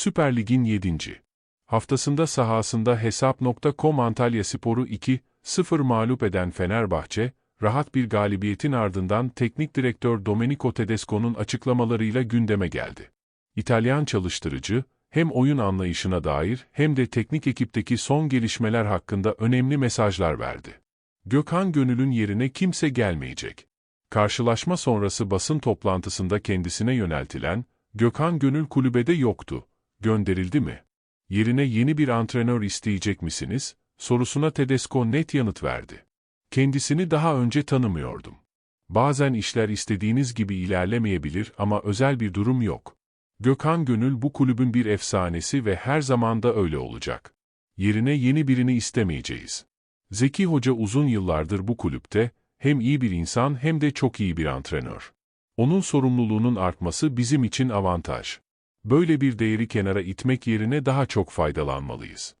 Süper Lig'in 7. haftasında sahasında Hesap.com Antalya Sporu 2-0 mağlup eden Fenerbahçe, rahat bir galibiyetin ardından teknik direktör Domenico Tedesco'nun açıklamalarıyla gündeme geldi. İtalyan çalıştırıcı, hem oyun anlayışına dair hem de teknik ekipteki son gelişmeler hakkında önemli mesajlar verdi. Gökhan Gönül'ün yerine kimse gelmeyecek. Karşılaşma sonrası basın toplantısında kendisine yöneltilen, Gökhan Gönül kulübede yoktu, gönderildi mi? Yerine yeni bir antrenör isteyecek misiniz? sorusuna Tedesco net yanıt verdi. Kendisini daha önce tanımıyordum. Bazen işler istediğiniz gibi ilerlemeyebilir ama özel bir durum yok. Gökhan Gönül bu kulübün bir efsanesi ve her zaman da öyle olacak. Yerine yeni birini istemeyeceğiz. Zeki Hoca uzun yıllardır bu kulüpte, hem iyi bir insan hem de çok iyi bir antrenör. Onun sorumluluğunun artması bizim için avantaj. Böyle bir değeri kenara itmek yerine daha çok faydalanmalıyız.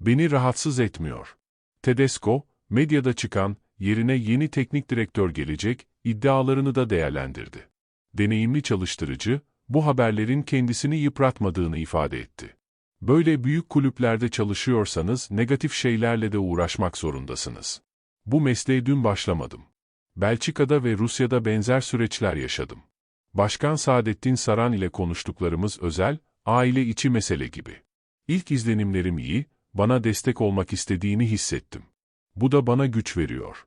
Beni rahatsız etmiyor. Tedesco, medyada çıkan, yerine yeni teknik direktör gelecek, iddialarını da değerlendirdi. Deneyimli çalıştırıcı, bu haberlerin kendisini yıpratmadığını ifade etti. Böyle büyük kulüplerde çalışıyorsanız negatif şeylerle de uğraşmak zorundasınız. Bu mesleğe dün başlamadım. Belçika'da ve Rusya'da benzer süreçler yaşadım. Başkan Saadettin Saran ile konuştuklarımız özel, aile içi mesele gibi. İlk izlenimlerim iyi, bana destek olmak istediğini hissettim. Bu da bana güç veriyor.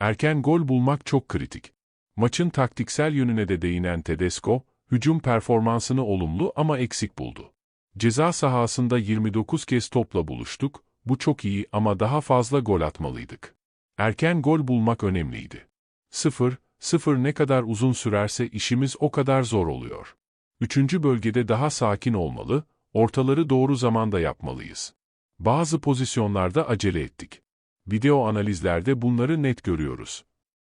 Erken gol bulmak çok kritik. Maçın taktiksel yönüne de değinen Tedesco, hücum performansını olumlu ama eksik buldu. Ceza sahasında 29 kez topla buluştuk, bu çok iyi ama daha fazla gol atmalıydık. Erken gol bulmak önemliydi. 0, 0 ne kadar uzun sürerse işimiz o kadar zor oluyor. Üçüncü bölgede daha sakin olmalı, ortaları doğru zamanda yapmalıyız. Bazı pozisyonlarda acele ettik. Video analizlerde bunları net görüyoruz.